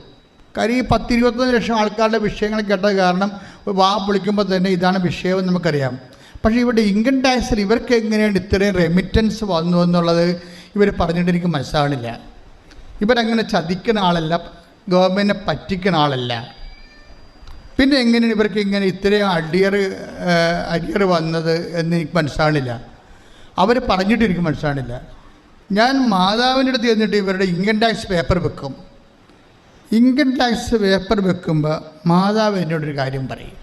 കാര്യം ഈ പത്തിരുപത്തൊന്ന് ലക്ഷം ആൾക്കാരുടെ വിഷയങ്ങൾ കേട്ടത് കാരണം വാ വിളിക്കുമ്പോൾ തന്നെ ഇതാണ് വിഷയമെന്ന് നമുക്കറിയാം. പക്ഷേ ഇവിടെ ഇൻകം ടാക്സിൽ ഇവർക്ക് എങ്ങനെയാണ് ഇത്രയും റെമിറ്റൻസ് വന്നു എന്നുള്ളത് ഇവർ പറഞ്ഞിട്ട് എനിക്ക് മനസ്സിലാവണില്ല. ഇവരങ്ങനെ ചതിക്കുന്ന ആളല്ല ഗവൺമെന്റിനെ പറ്റിക്കുന്ന ആളല്ല. പിന്നെ എങ്ങനെയാണ് ഇവർക്ക് ഇങ്ങനെ ഇത്രയും അടിയർ അടിയർ വന്നത് എന്ന് എനിക്ക് മനസ്സിലാവണില്ല. അവർ പറഞ്ഞിട്ട് എനിക്ക് മനസ്സിലാവണില്ല. ഞാൻ മാതാവിന്റെ അടുത്ത് ചെന്നിട്ട് ഇവരുടെ ഇൻകം ടാക്സ് പേപ്പർ വെക്കും. ഇൻകം ടാക്സ് പേപ്പർ വെക്കുമ്പോൾ മാതാവ് എന്നോടൊരു കാര്യം പറയും.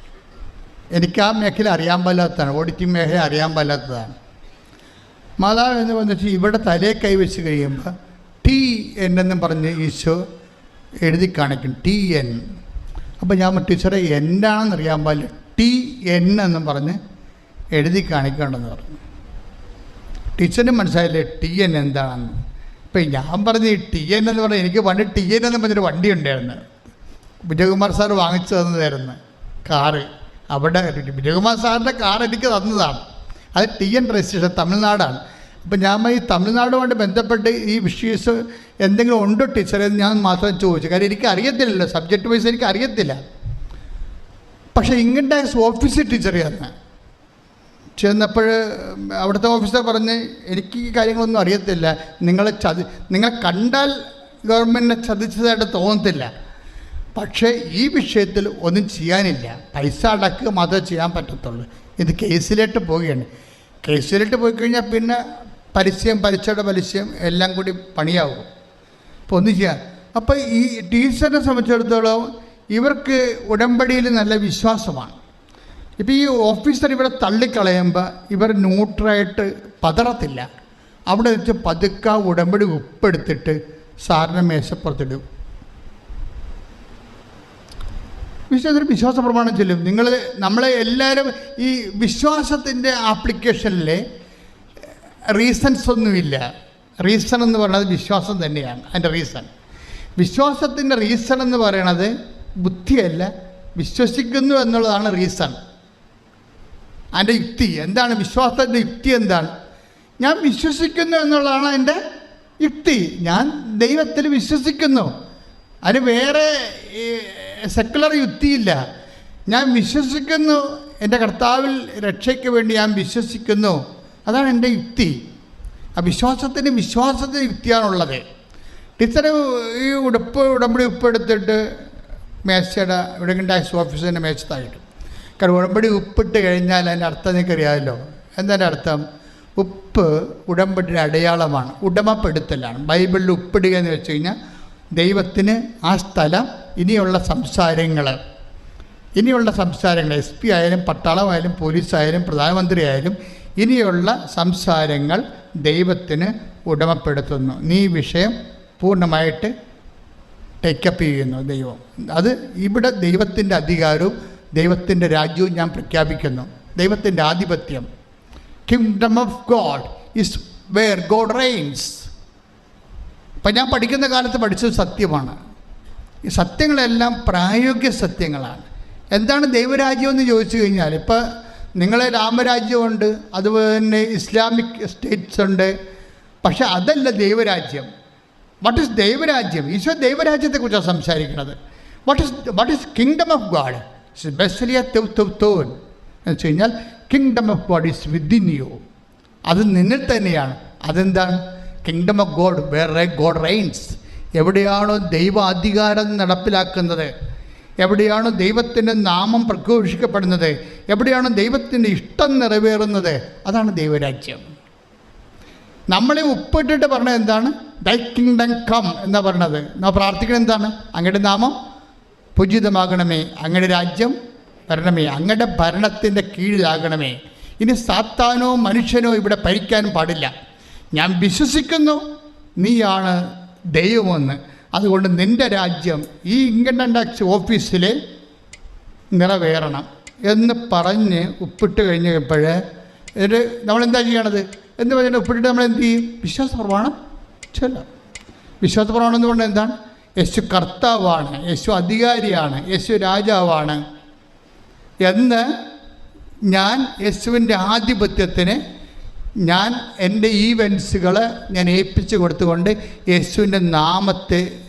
എനിക്ക് ആ മേഖല അറിയാൻ പാല്ലാത്തതാണ് ഓഡിറ്റിംഗ് മേഖല അറിയാൻ പാല്ലാത്തതാണ് മാതാവ് എന്ന് വന്നിട്ട് ഇവിടെ തലേ കൈവച്ച് കഴിയുമ്പോൾ ടി എൻ എന്നും പറഞ്ഞ് ഈശോ എഴുതി കാണിക്കും. ടി എൻ അപ്പോൾ ഞാൻ ടീച്ചറെ എന്നാണെന്ന് അറിയാൻ പാടില്ല. ടി എൻ എന്നും പറഞ്ഞ് എഴുതി കാണിക്കേണ്ടെന്ന് പറഞ്ഞു. ടീച്ചറിന് മനസ്സിലായില്ലേ ടി എൻ എന്താണെന്ന്? ഇപ്പം ഞാൻ പറഞ്ഞ ടി എൻ എന്ന് പറഞ്ഞാൽ എനിക്ക് വണ്ടി ടി എൻ എന്ന് പറഞ്ഞൊരു വണ്ടി ഉണ്ടായിരുന്നു. വിജയകുമാർ സാർ വാങ്ങിച്ചു തന്നതായിരുന്നു കാറ്. അവിടെ വിജയകുമാർ സാറിന്റെ കാർ എനിക്ക് തന്നതാണ്. അത് ടി എൻ രജിസ്ട്രേഷൻ തമിഴ്നാടാണ്. അപ്പം ഞാൻ ഈ തമിഴ്നാടുമായിട്ട് ബന്ധപ്പെട്ട് ഈ വിഷ്യൂസ് എന്തെങ്കിലും ഉണ്ടോ ടീച്ചറെ എന്ന് ഞാൻ മാത്രം ചോദിച്ചു. കാര്യം എനിക്ക് അറിയത്തില്ലല്ലോ സബ്ജക്റ്റ് വൈസ് എനിക്ക് അറിയത്തില്ല. പക്ഷേ ഇൻകം ടാക്സ് ചെന്ന് ചെന്നപ്പോൾ അവിടുത്തെ ഓഫീസർ പറഞ്ഞ് എനിക്ക് ഈ കാര്യങ്ങളൊന്നും അറിയത്തില്ല. നിങ്ങളെ ചതി നിങ്ങളെ കണ്ടാൽ ഗവൺമെന്റിനെ ചതിച്ചതായിട്ട് തോന്നത്തില്ല. പക്ഷേ ഈ വിഷയത്തിൽ ഒന്നും ചെയ്യാനില്ല. പൈസ അടക്കുക മാത്രമേ ചെയ്യാൻ പറ്റത്തുള്ളൂ. ഇത് കേസിലേക്ക് പോവുകയാണ്. കേസിലേക്ക് പോയി കഴിഞ്ഞാൽ പിന്നെ പരസ്യം പലിശയുടെ പലിശയും എല്ലാം കൂടി പണിയാവും. അപ്പോൾ ഒന്നും ചെയ്യാം അപ്പോൾ ഈ ടീച്ചറിനെ സംബന്ധിച്ചിടത്തോളം ഇവർക്ക് ഉടമ്പടിയിൽ നല്ല വിശ്വാസമാണ്. ഇപ്പോൾ ഈ ഓഫീസർ ഇവിടെ തള്ളിക്കളയുമ്പോൾ ഇവർ ന്യൂട്രായിട്ട് പതറത്തില്ല. അവിടെ വെച്ച് പതുക്ക ഉടമ്പടി ഉപ്പെടുത്തിട്ട് സാറിനെ മേശപ്പുറത്തിടും. വിശ്വാസത്തിന് വിശ്വാസ പ്രമാണം ചെല്ലും. നിങ്ങൾ നമ്മളെ എല്ലാവരും ഈ വിശ്വാസത്തിന്റെ ആപ്ലിക്കേഷനിൽ റീസൺസ് ഒന്നുമില്ല. റീസൺ എന്ന് പറയുന്നത് വിശ്വാസം തന്നെയാണ്. അതിന്റെ റീസൺ വിശ്വാസത്തിന്റെ റീസൺ എന്ന് പറയണത് ബുദ്ധിയല്ല വിശ്വസിക്കുന്നു എന്നുള്ളതാണ് റീസൺ അതിന്റെ യുക്തി. എന്താണ് വിശ്വാസത്തിന്റെ യുക്തി എന്താണ്? ഞാൻ വിശ്വസിക്കുന്നു എന്നുള്ളതാണ് എന്റെ യുക്തി. ഞാൻ ദൈവത്തിൽ വിശ്വസിക്കുന്നു. അതിന് വേറെ സെക്കുലർ യുക്തിയില്ല. ഞാൻ വിശ്വസിക്കുന്നു. എന്റെ കർത്താവിൽ രക്ഷയ്ക്ക് വേണ്ടി ഞാൻ വിശ്വസിക്കുന്നു. അതാണ് എന്റെ യുക്തി. ആ വിശ്വാസത്തിന് വിശ്വാസത്തിന് യുക്തിയാണുള്ളത്. ടീച്ചർ ഈ ഉടുപ്പ് ഉടമ്പടി ഉപ്പ് എടുത്തിട്ട് മേശയുടെ ഇവിടെ ടാക്സ് ഓഫീസിന്റെ മേശത്തായിട്ട്. കാരണം ഉടമ്പടി ഉപ്പിട്ട് കഴിഞ്ഞാൽ അതിന്റെ അർത്ഥം നിങ്ങൾക്കറിയാമല്ലോ എന്താ അർത്ഥം? ഉപ്പ് ഉടമ്പടിയുടെ അടയാളമാണ്. ഉടമപ്പെടുത്തലാണ്. ബൈബിളിൽ ഉപ്പിടുക എന്ന് വെച്ച് കഴിഞ്ഞാൽ ദൈവത്തിന് ആ സ്ഥലം ഇനിയുള്ള സംസാരങ്ങൾ. ഇനിയുള്ള സംസാരങ്ങൾ എസ് പി ആയാലും പട്ടാളമായാലും പോലീസായാലും പ്രധാനമന്ത്രി ആയാലും ഇനിയുള്ള സംസാരങ്ങൾ ദൈവത്തിന് ഉടമപ്പെടുത്തുന്നു. നീ വിഷയം പൂർണമായിട്ട് ടേക്കപ്പ് ചെയ്യുന്നു ദൈവം. അത് ഇവിടെ ദൈവത്തിന്റെ അധികാരവും ദൈവത്തിന്റെ രാജ്യവും ഞാൻ പ്രഖ്യാപിക്കുന്നു. ദൈവത്തിന്റെ ആധിപത്യം. Kingdom of God is where God reigns അപ്പം ഞാൻ പഠിക്കുന്ന കാലത്ത് പഠിച്ചത് സത്യമാണ്. ഈ സത്യങ്ങളെല്ലാം പ്രായോഗിക സത്യങ്ങളാണ്. എന്താണ് ദൈവരാജ്യം എന്ന് ചോദിച്ചു കഴിഞ്ഞാൽ ഇപ്പം നിങ്ങളെ രാമരാജ്യമുണ്ട് അതുപോലെ തന്നെ ഇസ്ലാമിക് സ്റ്റേറ്റ്സ് ഉണ്ട്. പക്ഷെ അതല്ല ദൈവരാജ്യം. വാട്ട് ഇസ് ദൈവരാജ്യം? ഈശോ ദൈവരാജ്യത്തെക്കുറിച്ചാണ് സംസാരിക്കുന്നത്. What is what is kingdom of God ബെസ്ലിയ തെവ് തെവ് തോൻ എന്ന് വെച്ച് കഴിഞ്ഞാൽ kingdom of God is within you അത് നിന്നിൽ തന്നെയാണ്. അതെന്താണ്? Kingdom of God where God reigns എവിടെയാണോ ദൈവ അധികാരം നടപ്പിലാക്കുന്നത്? എവിടെയാണോ ദൈവത്തിന്റെ നാമം പ്രഘോഷിക്കപ്പെടുന്നത്? എവിടെയാണോ ദൈവത്തിന്റെ ഇഷ്ടം നിറവേറുന്നത്? അതാണ് ദൈവരാജ്യം. നമ്മളെ ഉപ്പിട്ടിട്ട് പറഞ്ഞത് എന്താണ്? ദൈ കിങ്ഡം കം എന്ന് പറഞ്ഞത്. നമ്മൾ പ്രാർത്ഥിക്കുന്നത് എന്താണ്? അങ്ങയുടെ നാമം പൂജിതമാകണമേ അങ്ങയുടെ രാജ്യം വരണമേ. അങ്ങയുടെ ഭരണത്തിന്റെ കീഴിലാകണമേ. ഇനി സാത്താനോ മനുഷ്യനോ ഇവിടെ ഭരിക്കാൻ പാടില്ല. ഞാൻ വിശ്വസിക്കുന്നു നീയാണ് ദൈവമെന്ന്. അതുകൊണ്ട് നിന്റെ രാജ്യം ഈ ഇൻകം ടാക്സ് ഓഫീസിൽ നിറവേറണം എന്ന് പറഞ്ഞ് ഉപ്പിട്ട് കഴിഞ്ഞപ്പോൾ എന്നിട്ട് നമ്മളെന്താ ചെയ്യണത്? എന്ന് പറഞ്ഞിട്ട് ഉപ്പിട്ടിട്ട് നമ്മൾ എന്ത് ചെയ്യും? വിശ്വാസ പ്രമാണം വിശ്വാസപ്രമാണം വിശ്വാസ പ്രമാണം എന്ന് പറഞ്ഞാൽ എന്താണ്? യേശു കർത്താവാണ് യേശു അധികാരിയാണ് യേശു രാജാവാണ്. എന്ന് ഞാൻ യേശുവിന്റെ ആധിപത്യത്തിന് ഞാൻ എന്റെ ഈവൻസുകൾ ഞാൻ ഏൽപ്പിച്ചു കൊടുത്തുകൊണ്ട് യേശുവിന്റെ നാമത്തെ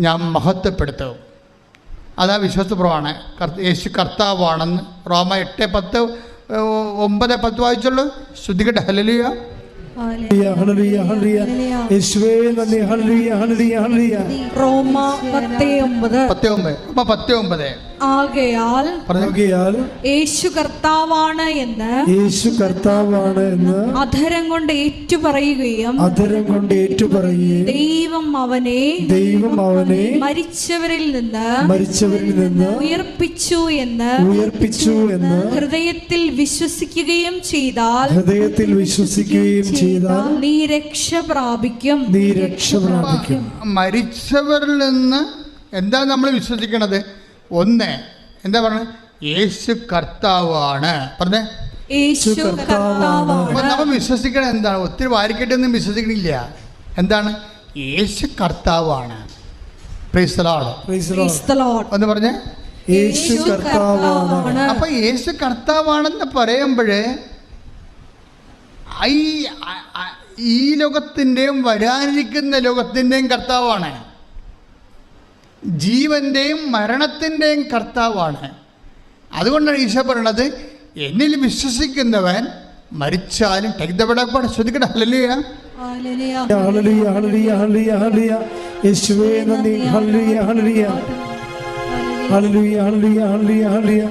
ഞാൻ മഹത്വപ്പെടുത്തും. അതാ വിശ്വാസപ്രമാണ്. യേശു കർത്താവാണെന്ന് റോമ എട്ട് പത്ത് ഒമ്പത് പത്ത് വായിച്ചുള്ളൂ. ശ്രദ്ധിക്കട്ടെ. ഹലലിയ ഹല്ലേലൂയ, ഹല്ലേലൂയ, ഹല്ലേലൂയ. യേശുവേ ഹല്ലേലൂയ, ഹല്ലേലൂയ, ഹല്ലേലൂയ. റോമ പത്തേ ഒമ്പത് പത്ത് ഒമ്പത് അപ്പം പത്ത് ഒമ്പത് ആകയാൽ ആകയാൽ യേശു കർത്താവാണ് എന്ന് യേശു കർത്താവാണ് എന്ന് അധരം കൊണ്ട് ഏറ്റുപറയുകയും അധരം കൊണ്ട് ഏറ്റുപറയുകയും ദൈവം അവനെ ദൈവം അവനെ മരിച്ചവരിൽ നിന്ന് മരിച്ചവരിൽ നിന്ന് ഉയർപ്പിച്ചു എന്ന് ഉയർപ്പിച്ചു എന്ന് ഹൃദയത്തിൽ വിശ്വസിക്കുകയും ചെയ്താൽ ഹൃദയത്തിൽ വിശ്വസിക്കുകയും ചെയ്താൽ നീ രക്ഷ പ്രാപിക്കും. നീ രക്ഷ പ്രാപിക്കും. മരിച്ചവരിൽ നിന്ന് എന്താ നമ്മൾ വിശ്വസിക്കണത്? ഒന്ന്. എന്താ പറഞ്ഞത് യേശു കർത്താവാണ്. പറഞ്ഞേ? യേശു കർത്താവാണ്. നമ്മൾ വിശ്വസിക്കണം എന്താണ്? ഒത്തിരി വാരിക്കെട്ടൊന്നും വിശ്വസിക്കണില്ല. എന്താണ്? യേശു കർത്താവാണ്. ഒന്ന് പറഞ്ഞേ. യേശു കർത്താവാണ്. അപ്പൊ യേശു കർത്താവാണെന്ന് പറയുമ്പോഴേ ഈ ലോകത്തിന്റെയും വരാനിരിക്കുന്ന ലോകത്തിന്റെയും കർത്താവാണ്. ജീവന്റെയും മരണത്തിന്റെയും കർത്താവാണ് അതുകൊണ്ടാണ് ഈശോ പറയണത് എന്നിൽ വിശ്വസിക്കുന്നവൻ മരിച്ചാലും ടൈതപടപ്പാട് ശ്രദ്ധിക്കട്ടെ ഹല്ലേലൂയ ഹല്ലേലൂയ. ഹല്ലേലൂയ, ഹല്ലേലൂയ, ഹല്ലേലൂയ, ഹല്ലേലൂയ. യേശുവേ നന്ദി ഹല്ലേലൂയ, ഹല്ലേലൂയ. ഹല്ലേലൂയ, ഹല്ലേലൂയ, ഹല്ലേലൂയ, ഹല്ലേലൂയ.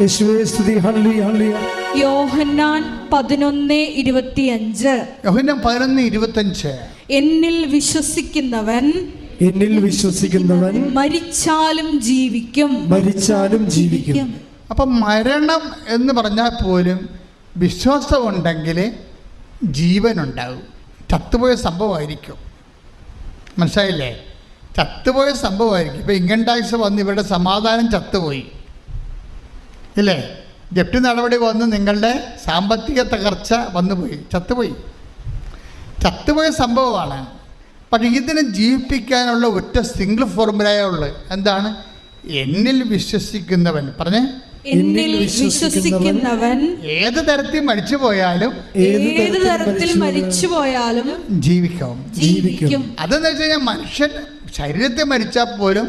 യേശുവേ സ്തുതി ഹല്ലേലൂയ, ഹല്ലേലൂയ. യോഹന്നാൻ പതിനൊന്ന് ഇരുപത്തിയഞ്ച് യോഹന്നാൻ പതിനൊന്ന് ഇരുപത്തഞ്ച് എന്നിൽ വിശ്വസിക്കുന്നവൻ എന്നിൽ വിശ്വസിക്കുന്നവൻ മരിച്ചാലും ജീവിക്കും. മരിച്ചാലും ജീവിക്കും. അപ്പൊ മരണം എന്ന് പറഞ്ഞാൽ പോലും വിശ്വാസമുണ്ടെങ്കിൽ ജീവനുണ്ടാവും ചത്തുപോയ സംഭവമായിരിക്കും. മനസ്സിലായില്ലേ? ചത്തുപോയ സംഭവമായിരിക്കും. ഇപ്പം ഇൻകം ടാക്സ് വന്ന് ഇവരുടെ സമാധാനം ചത്തുപോയി. ഇല്ലേ? ജപ്തി നടപടി വന്ന് നിങ്ങളുടെ സാമ്പത്തിക തകർച്ച വന്നുപോയി. ചത്തുപോയി. ചത്തുപോയ സംഭവമാണ്. പക്ഷേ ഇതിനെ ജീവിപ്പിക്കാനുള്ള ഒറ്റ സിംഗിൾ ഫോർമുലയേ ഉള്ളത് എന്താണ്? എന്നിൽ വിശ്വസിക്കുന്നവൻ. പറഞ്ഞേ? എന്നിൽ വിശ്വസിക്കുന്നവൻ ഏത് തരത്തിൽ മരിച്ചു പോയാലും ഏത് തരത്തിൽ മരിച്ചു പോയാലും ജീവിക്കും. ജീവിക്കും. അതെന്ന് വെച്ച് കഴിഞ്ഞാൽ മനുഷ്യൻ ശരീരത്തെ മരിച്ചാൽ പോലും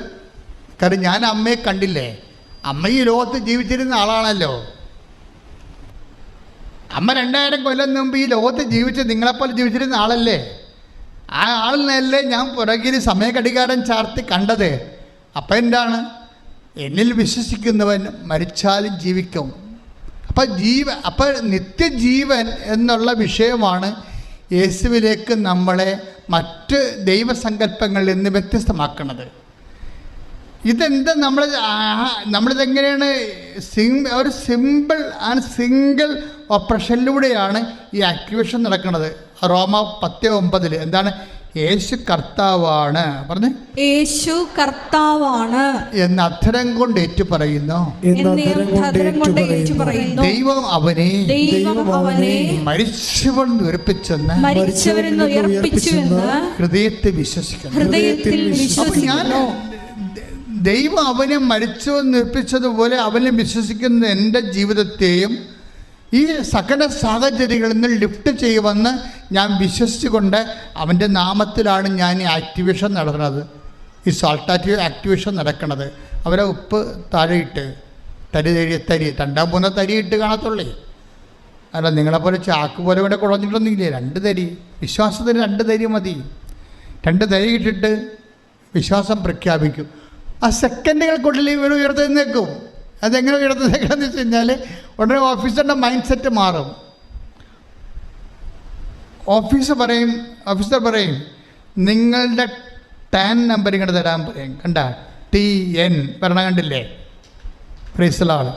കാരണം ഞാൻ അമ്മയെ കണ്ടില്ലേ? അമ്മ ഈ ലോകത്ത് ജീവിച്ചിരുന്ന ആളാണല്ലോ. അമ്മ രണ്ടായിരം കൊല്ലം മുമ്പ് ഈ ലോകത്ത് ജീവിച്ച് നിങ്ങളെപ്പോലെ ജീവിച്ചിരുന്ന ആളല്ലേ? ആ ആളിനല്ലേ ഞാൻ പുറകിൽ സമയഘടികാരം ചാർത്തി കണ്ടത്? അപ്പം എന്താണ്? എന്നിൽ വിശ്വസിക്കുന്നവൻ മരിച്ചാലും ജീവിക്കും. അപ്പം ജീവ അപ്പം നിത്യജീവൻ എന്നുള്ള വിഷയമാണ് യേശുവിലേക്ക് നമ്മളെ മറ്റ് ദൈവസങ്കല്പങ്ങളിൽ നിന്ന് വ്യത്യസ്തമാക്കുന്നത് ഇതെന്താ നമ്മൾ നമ്മളിതെങ്ങനെയാണ് സിം ഒരു സിമ്പിൾ ആൻഡ് സിംഗിൾ ഓപ്പറേഷനിലൂടെയാണ് ഈ ആക്ടിവേഷൻ നടക്കുന്നത് റോമ പത്ത് ഒമ്പതിൽ എന്താണ്? യേശു കർത്താവാണ്. പറഞ്ഞു. യേശു കർത്താവാണ്. എന്ന് അധരം കൊണ്ട് ഏറ്റു പറയുന്നു. ദൈവം അവനെ ദൈവം അവനെ മരിച്ചവൻ ഉയർപ്പിച്ചെന്ന് മരിച്ചവരിൽ നിന്ന് ഉയർപ്പിച്ചുവെന്ന് ഹൃദയത്തെ വിശ്വസിക്കുന്നു. ഹൃദയത്തിൽ വിശ്വസിക്കുന്നു. ദൈവം അവനെ മരിച്ചു നിർപ്പിച്ചതുപോലെ അവനെ വിശ്വസിക്കുന്ന എന്റെ ജീവിതത്തെയും ഈ സകല സാഹചര്യങ്ങളിൽ നിന്ന് ലിഫ്റ്റ് ചെയ്യുമെന്ന് ഞാൻ വിശ്വസിച്ചുകൊണ്ട് അവന്റെ നാമത്തിലാണ് ഞാൻ ഈ ആക്ടിവേഷൻ നടത്തുന്നത്. ഈ സോൾട്ടാറ്റീവ് ആക്ടിവേഷൻ നടക്കുന്നത് അവരെ ഉപ്പ് താഴെയിട്ട് തരി തരി തരി രണ്ടാം മൂന്നോ തരി ഇട്ട് കാണത്തുള്ളേ. അല്ല നിങ്ങളെപ്പോലെ ചാക്ക് പോലെ കൂടെ കുഴഞ്ഞിട്ടൊന്നുമില്ലേ രണ്ട് തരി. വിശ്വാസത്തിന് രണ്ട് തരി മതി. രണ്ട് തരി ഇട്ടിട്ട് വിശ്വാസം പ്രഖ്യാപിക്കും. ആ സെക്കൻഡുകൾക്കുള്ളിൽ ഇവർ ഉയർത്തുന്നേക്കും അതെങ്ങനെ ഉയർത്തുന്നേക്കാന്ന് വെച്ച് കഴിഞ്ഞാൽ ഉടനെ ഓഫീസറുടെ മൈൻഡ് സെറ്റ് മാറും. ഓഫീസർ പറയും ഓഫീസർ പറയും നിങ്ങളുടെ ടാൻ നമ്പർ ഇങ്ങോട്ട് തരാൻ പറയും. കണ്ട? ടി എൻ പറഞ്ഞ കണ്ടില്ലേ? ഫ്രീസലാണ്.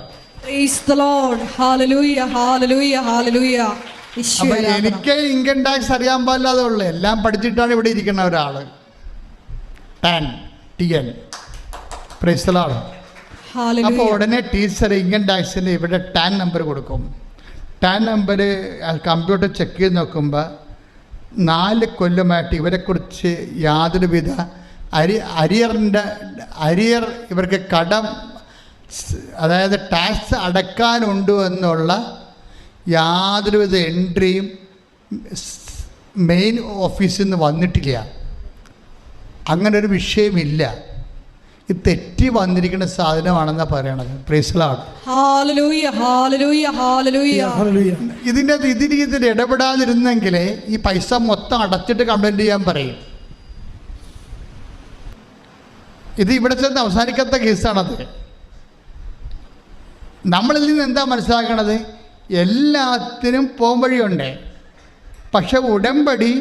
അപ്പൊ. എനിക്ക് ഇൻകം ടാക്സ് അറിയാൻ പാടില്ലാതെ ഉള്ളു. എല്ലാം പഠിച്ചിട്ടാണ് ഇവിടെ ഇരിക്കുന്ന ഒരാൾ. ടാൻ ടി എൻ പ്രൈസലാണ് അപ്പോൾ. ഉടനെ ടീച്ചർ ഇങ്ങനെ ഡാക്സിന് ഇവിടെ ടാൻ നമ്പർ കൊടുക്കും. ടാൻ നമ്പർ കമ്പ്യൂട്ടർ ചെക്ക് ചെയ്ത് നോക്കുമ്പോൾ നാല് കൊല്ലമായിട്ട് ഇവരെക്കുറിച്ച് യാതൊരുവിധ അരി അരിയറിന്റെ അരിയർ ഇവർക്ക് കടം അതായത് ടാക്സ് അടക്കാനുണ്ട് എന്നുള്ള യാതൊരുവിധ എൻട്രിയും മെയിൻ ഓഫീസിൽ നിന്ന് വന്നിട്ടില്ല. അങ്ങനൊരു വിഷയമില്ല. ഇത് തെറ്റി വന്നിരിക്കുന്ന സാധനമാണെന്നാണ് പറയണത്. പ്രൈസലാണ് ഇതിന്റെ ഇതിന്റെ ഇതിന് ഇതിൽ ഇടപെടാതിരുന്നെങ്കിൽ ഈ പൈസ മൊത്തം അടച്ചിട്ട് കംപ്ലൈന്റ് ചെയ്യാൻ പറയും. ഇത് ഇവിടെ ചെന്ന് അവസാനിക്കാത്ത കേസാണത്. നമ്മളിൽ നിന്ന് എന്താ മനസ്സിലാക്കണത്? എല്ലാത്തിനും പോംവഴിയുണ്ട്. പക്ഷെ ഉടമ്പടി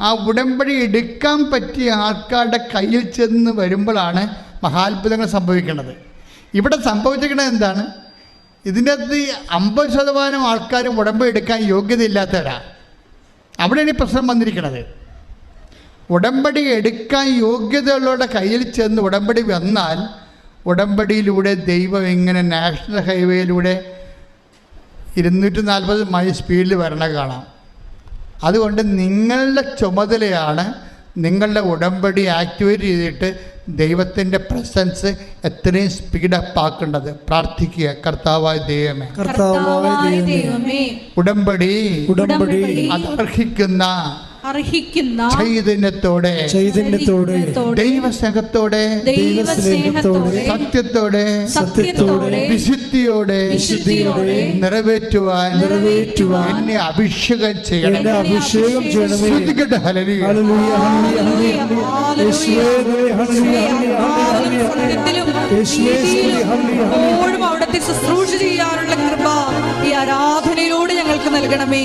ആ ഉടമ്പടി എടുക്കാൻ പറ്റിയ ആൾക്കാരുടെ കയ്യിൽ ചെന്ന് വരുമ്പോഴാണ് മഹാത്ഭുതങ്ങൾ സംഭവിക്കുന്നത് ഇവിടെ സംഭവിച്ചിരിക്കുന്നത് എന്താണ്? ഇതിന്റെ അകത്ത് അമ്പത് ശതമാനം ആൾക്കാരും ഉടമ്പ് എടുക്കാൻ യോഗ്യതയില്ലാത്തവരാ. അവിടെയാണ് ഈ പ്രശ്നം വന്നിരിക്കുന്നത്. ഉടമ്പടി എടുക്കാൻ യോഗ്യതയുള്ളവരുടെ കയ്യിൽ ചെന്ന് ഉടമ്പടി വന്നാൽ ഉടമ്പടിയിലൂടെ ദൈവം ഇങ്ങനെ നാഷണൽ ഹൈവേയിലൂടെ ഇരുന്നൂറ്റി നാൽപ്പത് മൈൽ സ്പീഡിൽ വരണ കാണാം. അതുകൊണ്ട് നിങ്ങളുടെ ചുമതലയാണ് നിങ്ങളുടെ ഉടമ്പടി ആക്ടിവേറ്റ് ചെയ്തിട്ട് ദൈവത്തിന്റെ പ്രസൻസ് എത്രയും സ്പീഡപ്പ് ആക്കേണ്ടത്. പ്രാർത്ഥിക്കുക. കർത്താവായ ദൈവമേ. കർത്താവായ ദൈവമേ. ഉടമ്പടി ഉടമ്പടി അത് അർഹിക്കുന്ന ചൈതന്യത്തോടെ ചൈതന്യത്തോടെ ദൈവസ്നേഹത്തോടെ ദൈവസ്നേഹത്തോടെ സത്യത്തോടെ സത്യത്തോടെ വിശുദ്ധിയോടെ വിശുദ്ധിയോടെ നിറവേറ്റുവാൻ നിറവേറ്റുവാൻ എന്നെ അഭിഷേകം ചെയ്യണം. എന്നെ അഭിഷേകം ചെയ്യണമേ. ശ്രദ്ധിക്കട്ടെ ഹല്ലേലൂയ. ഹല്ലേലൂയ. എപ്പോഴും അവിടത്തെ ശുശ്രൂഷ ചെയ്യാനുള്ള കൃപ ഈ ആരാധനയിലൂടെ ഞങ്ങൾക്ക് നൽകണമേ.